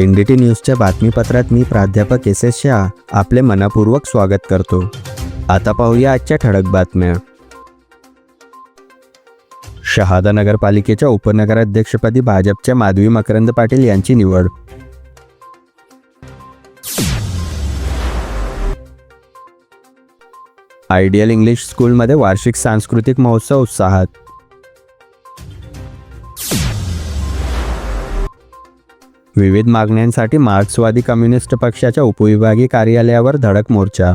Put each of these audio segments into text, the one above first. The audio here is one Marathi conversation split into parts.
एन डी टी न्यूजच्या बातमीपत्रात मी प्राध्यापक एस एस शाह आपले मनापूर्वक स्वागत करतो. आता पाहूया आजच्या ठळक बातम्या. शहादा नगरपालिकेच्या उपनगराध्यक्षपदी भाजपच्या माधवी मकरंद पाटील यांची निवड. आयडियल इंग्लिश स्कूलमध्ये वार्षिक सांस्कृतिक महोत्सव उत्साहात. विविध मागण्यांसाठी मार्क्सवादी कम्युनिस्ट पक्षाच्या उपविभागीय कार्यालयावर धडक मोर्चा.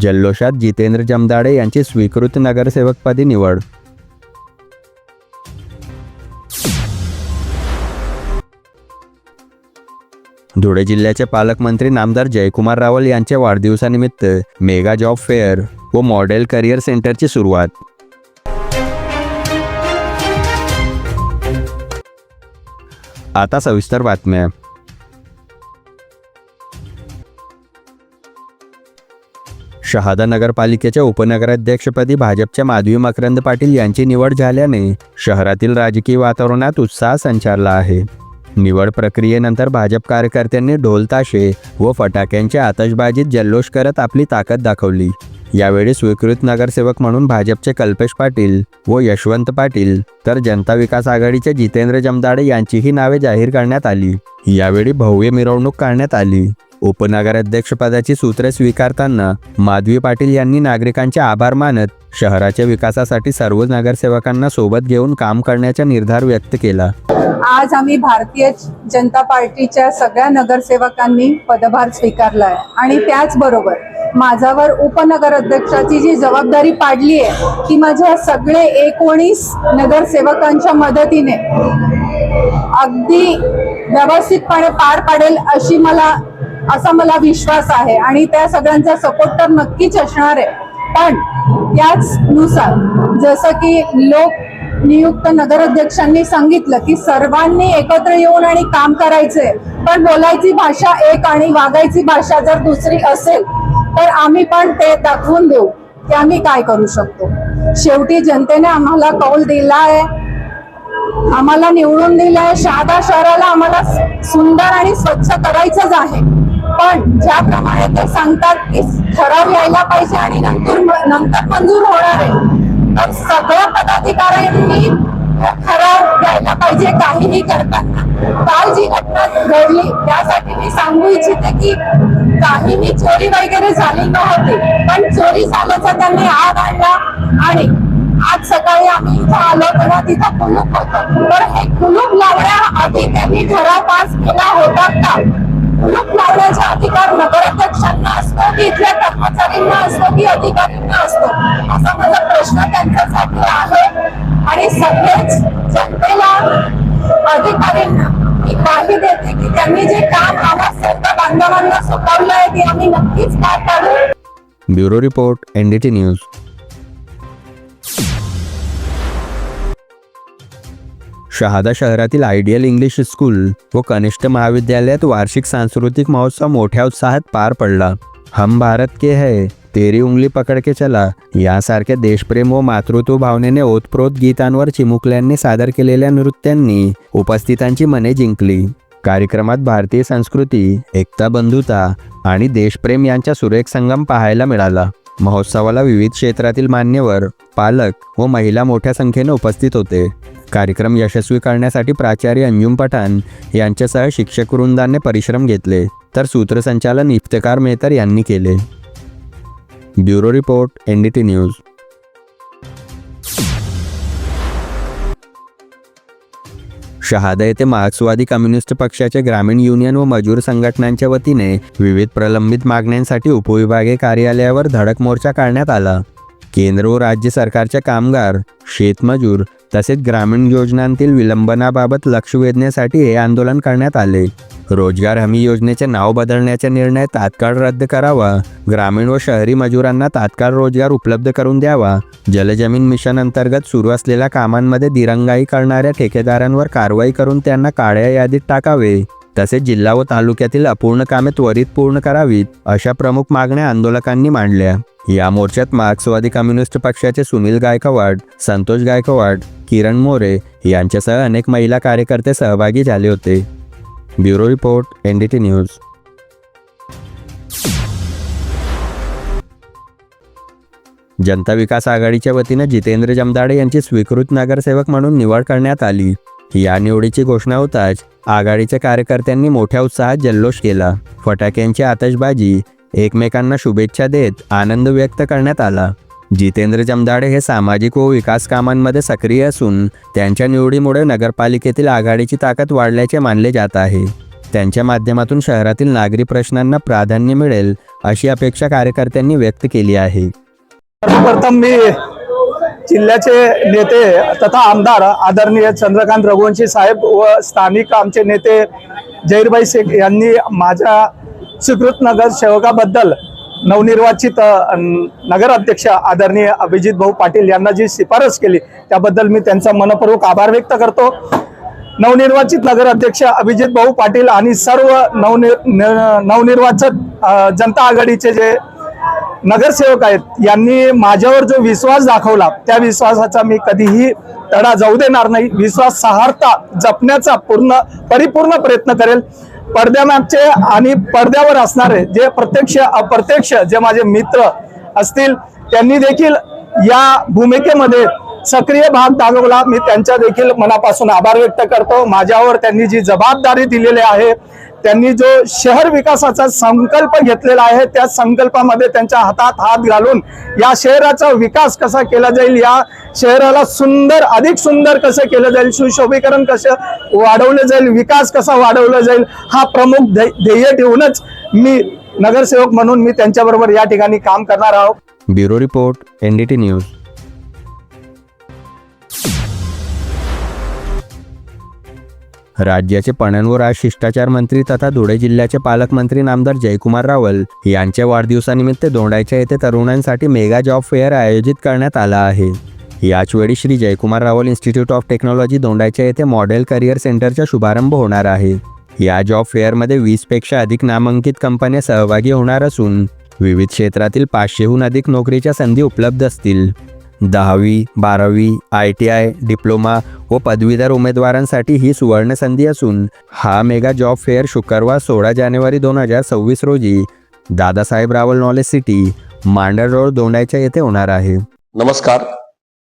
जल्लोषात जितेंद्र जमदाडे यांची स्वीकृत नगरसेवकपदी निवड. धुळे जिल्ह्याचे पालकमंत्री नामदार जयकुमार रावल यांच्या वाढदिवसानिमित्त मेगा जॉब फेअर व मॉडेल करिअर सेंटरची सुरुवात. आता सविस्तर बातम्या. शहादा नगरपालिकेच्या उपनगराध्यक्षपदी भाजपच्या माधवी मकरंद पाटील यांची निवड झाल्याने शहरातील राजकीय वातावरणात उत्साह संचारला आहे. निवड प्रक्रियेनंतर भाजप कार्यकर्त्यांनी ढोलताशे व फटाक्यांच्या आतषबाजीत जल्लोष करत आपली ताकद दाखवली. यावेळी स्वीकृत नगरसेवक म्हणून भाजपचे कल्पेश पाटील व यशवंत पाटील तर जनता विकास आघाडीचे जितेंद्र जमदाडे यांचीही नावे जाहीर करण्यात आली. यावेळी भव्य मिरवणूक काढण्यात आली. उपनगराध्यक्षपदाची सूत्रे स्वीकारताना माधवी पाटील यांनी नागरिकांचे आभार मानत शहराच्या विकासासाठी सर्व नगरसेवकांना सोबत घेऊन काम करण्याचा निर्धार व्यक्त केला. आज आम्ही भारतीय जनता पार्टीच्या सगळ्या नगरसेवकांनी पदभार स्वीकारला आहे आणि त्याचबरोबर माझ्यावर उपनगर अध्यक्षाची जी जबाबदारी पाडली आहे ती माझ्या सगळे एकोणीस नगरसेवकांच्या मदतीने अगदी व्यवस्थितपणे पार पाडेल अशी मला असा मला विश्वास आहे आणि त्या सगळ्यांचा सपोर्ट तर नक्कीच असणार आहे. पण त्याचनुसार जसं की लोक नियुक्त नगराध्यक्षांनी सांगितलं की सर्वांनी एकत्र येऊन आणि काम करायचंय पण बोलायची भाषा एक आणि वागायची भाषा जर दुसरी असेल तर आम्ही पण ते दाखवून देऊ की आम्ही काय करू शकतो. शेवटी जनतेने आम्हाला कौल दिला आहे. आम्हाला निवडून दिलंय शहादा शहराला आम्हाला सुंदर आणि स्वच्छ करायचंच आहे. पण ज्याप्रमाणे ते सांगतात की ठराव यायला पाहिजे आणि नंतर नंतर मंजूर होणार आहे तर सगळ्या पदाधिकाऱ्यांनी ठराव घ्यायला पाहिजे. काहीही करताना. काल जी घटना घडली. त्यासाठी मी सांगू इच्छिते की काहीही चोरी वगैरे झाली नव्हती. पण चोरी झाल्याचा त्यांनी आग आणला आणि आज सकाळी आम्ही इथं आलो तेव्हा तिथं कुलूप होतं. तर हे कुलूप लावण्याआधी त्यांनी ठराव पास केला होता का? कुलूप लावण्याचा अधिकार नगराध्यक्षांना असतो की इथल्या कर्मचाऱ्यांना असतो की अधिकाऱ्यांना असतो? असा माझा प्रश्न त्यांच्यासाठी आहे. आणि सगळेच जनतेला अधिकाऱ्यांना मी ग्वाही देते की त्यांनी जे काम आम्हा सर्व बांधवांना सोपवलं आहे ते आम्ही नक्कीच पार पाडू bureau report NDT news. Shahada शहरातील आयडियल इंग्लिश स्कूल व कनिष्ठ महाविद्यालयात वार्षिक सांस्कृतिक महोत्सव मोठ्या उत्साहात पार पडला. हम भारत के है तेरी उंगली पकड के चला. यासारख्या देशप्रेम व मातृत्व भावनेने ओतप्रोत गीतांवर चिमुकल्यांनी सादर केलेल्या नृत्यांनी उपस्थितांची मने जिंकली. कार्यक्रमात भारतीय संस्कृती एकता बंधुता आणि देशप्रेम यांचा सुरेख संगम पाहायला मिळाला. महोत्सवाला विविध क्षेत्रातील मान्यवर पालक व महिला मोठ्या संख्येने उपस्थित होते. कार्यक्रम यशस्वी करण्यासाठी प्राचार्य अंजुम पठाण यांच्यासह शिक्षक वृंदाने परिश्रम घेतले तर सूत्रसंचालन इफ्तकार मेहतर यांनी केले. Bureau report N D news. Shahada येथे मार्क्सवादी कम्युनिस्ट पक्षाचे ग्रामीण युनियन व मजूर संघटनांच्या वतीने विविध प्रलंबित मागण्यांसाठी उपविभागीय कार्यालयावर धडक मोर्चा काढण्यात आला. केंद्र व राज्य सरकारच्या कामगार शेतमजूर तसेच ग्रामीण योजनांतील विलंबनाबाबत लक्ष वेधण्यासाठी हे आंदोलन करण्यात आले. रोजगार हमी योजनेचे नाव बदलण्याचा निर्णय तात्काळ रद्द करावा. ग्रामीण व शहरी मजुरांना तात्काळ रोजगार उपलब्ध करून द्यावा. जलजमीन मिशन अंतर्गत सुरू असलेल्या कामांमध्ये दिरंगाई करणाऱ्या ठेकेदारांवर कारवाई करून त्यांना काळ्या यादीत टाकावे. तसेच जिल्हा व तालुक्यातील अपूर्ण कामे त्वरित पूर्ण करावीत अशा प्रमुख मागण्या आंदोलकांनी मांडल्या. या मोर्चात मार्क्सवादी कम्युनिस्ट पक्षाचे सुनील गायकवाड संतोष गायकवाड किरण मोरे यांच्यासह अनेक महिला कार्यकर्ते सहभागी झाले होते. Bureau report N D T news. Janata Vikas आघाडीच्या वतीनं जितेंद्र जमदाडे यांची स्वीकृत नगरसेवक म्हणून निवड करण्यात आली. या निवडीची घोषणा होताच आघाडीच्या कार्यकर्त्यांनी मोठ्या उत्साहात जल्लोष केला. फटाक्यांची आतषबाजी एकमेकांना शुभेच्छा देत आनंद व्यक्त करण्यात आला. जितेंद्र जमदाडे हे सामाजिक व विकास कामांमध्ये सक्रिय असून त्यांच्या निवडीमुळे नगरपालिकेतील आघाडीची ताकद वाढल्याचे मानले जात आहे. त्यांच्या माध्यमातून शहरातील नागरी प्रश्नांना प्राधान्य मिळेल अशी अपेक्षा कार्यकर्त्यांनी व्यक्त केली आहे. सर्वप्रथम मी जिल्ह्याचे नेते तथा आमदार आदरणीय चंद्रकांत रघुवंशी साहेब व स्थानिक आमचे नेते जहीरभाई शेख यांनी माझ्या स्वीकृत नगर सेवकाबद्दल नवनिर्वाचित नगराध्यक्ष आदरणीय अभिजित भाऊ पाटील यांना जी शिफारस केली त्याबद्दल मी त्यांचा मनपूर्वक आभार व्यक्त करतो. नवनिर्वाचित नगराध्यक्ष अभिजित भाऊ पाटील आणि सर्व नवनिर नवनिर्वाचित जनता आघाडीचे जे नगरसेवक आहेत यांनी माझ्यावर जो विश्वास दाखवला त्या विश्वासाचा मी कधीही तडा जाऊ देणार नाही. विश्वास सहारता जपण्याचा पूर्ण परिपूर्ण प्रयत्न करेल. पडद्यामागचे आणि पडद्यावर असणारे जे प्रत्यक्ष अप्रत्यक्ष जे माझे मित्र असतील त्यांनी देखील या भूमिकेमध्ये सक्रिय भाग दाखवला. मी त्यांच्या देखील मनापासून आभार व्यक्त करतो. माझ्यावर त्यांनी जी जबाबदारी दिलेली आहे त्यांनी जो शहर विकासाचा संकल्प घेतलेला आहे त्या संकल्पामध्ये त्यांच्या हातात हात घालून या शहराचा विकास कसा केला जाईल या शहराला सुंदर अधिक सुंदर कसं केलं जाईल सुशोभीकरण कसं वाढवलं जाईल विकास कसा वाढवला जाईल हा प्रमुख ध्ये- ध्येय ठेवूनच मी नगरसेवक म्हणून मी त्यांच्याबरोबर या ठिकाणी काम करणार आहोत. Bureau report N D T news. राज्याचे पणन व राज शिष्टाचार मंत्री तथा धुळे जिल्ह्याचे पालकमंत्री नामदार जयकुमार रावल यांच्या वाढदिवसानिमित्त दोंडाईच्या येथे तरुणांसाठी मेगा जॉब फेअर आयोजित करण्यात आला आहे. याचवेळी Shri Jaykumar Rawal Institute of Technology Dondaicha येथे मॉडेल करिअर सेंटरचा शुभारंभ होणार आहे. या जॉब फेअरमध्ये वीसपेक्षा अधिक नामांकित कंपन्या सहभागी होणार असून विविध क्षेत्रातील पाचशेहून अधिक नोकरीच्या संधी उपलब्ध असतील. दहावी बारावी आय टी आय डिप्लोमा व पदवीधर उमेदवारांसाठी ही सुवर्णसंधी असून हा मेगा जॉब फेअर शुक्रवार सोळा जानेवारी दोन हजार सव्वीस रोजी Dadasaheb Rawal knowledge city Mandar road Dondaicha येथे होणार आहे. नमस्कार.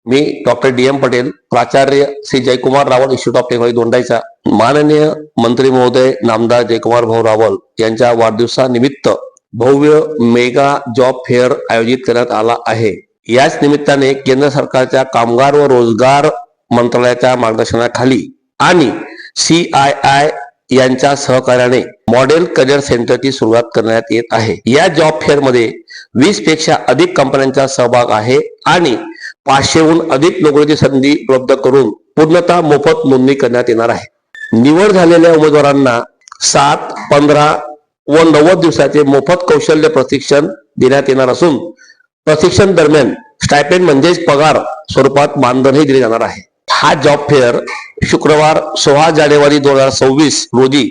मी डॉक्टर डी एम पटेल प्राचार्य Shri Jaykumar Rawal Institute of Technology Dondaicha. माननीय मंत्री महोदय नामदार जयकुमार भाऊ रावल यांच्या वाढदिवसानिमित्त भव्य मेगा जॉब फेअर आयोजित करण्यात आला आहे. याच निमित्ताने केंद्र सरकारच्या कामगार व रोजगार मंत्रालयाच्या मार्गदर्शनाखाली आणि सी आय आय यांच्या सहकार्याने मॉडेल करिअर सेंटरची सुरुवात करण्यात येत आहे. या जॉब फेअरमध्ये वीसपेक्षा अधिक कंपन्यांचा सहभाग आहे आणि पाचशेहून अधिक नोकरीची संधी उपलब्ध करून पूर्णतः मोफत नोंदणी करण्यात येणार आहे. निवड झालेल्या उमेदवारांना सात पंधरा व नव्वद दिवसाचे मोफत कौशल्य प्रशिक्षण देण्यात येणार असून प्रशिक्षण दरम्यान स्टायपेंड म्हणजेच पगार स्वरूपात मानधनही दिले जाणार आहे. हा जॉब फेअर शुक्रवार सोळा जानेवारी दोन हजार सव्वीस रोजी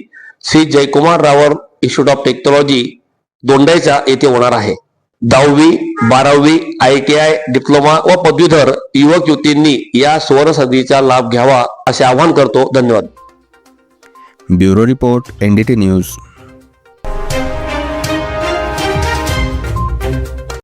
Shri Jaykumar Ravan Institute of Technology Dondaicha येथे होणार आहे. दहावी बारावी आय टी आय डिप्लोमा व पदवीधर युवक युवतींनी या सुवर्ण संधीचा लाभ घ्यावा असे आवाहन करतो. धन्यवाद. Bureau report N D T news.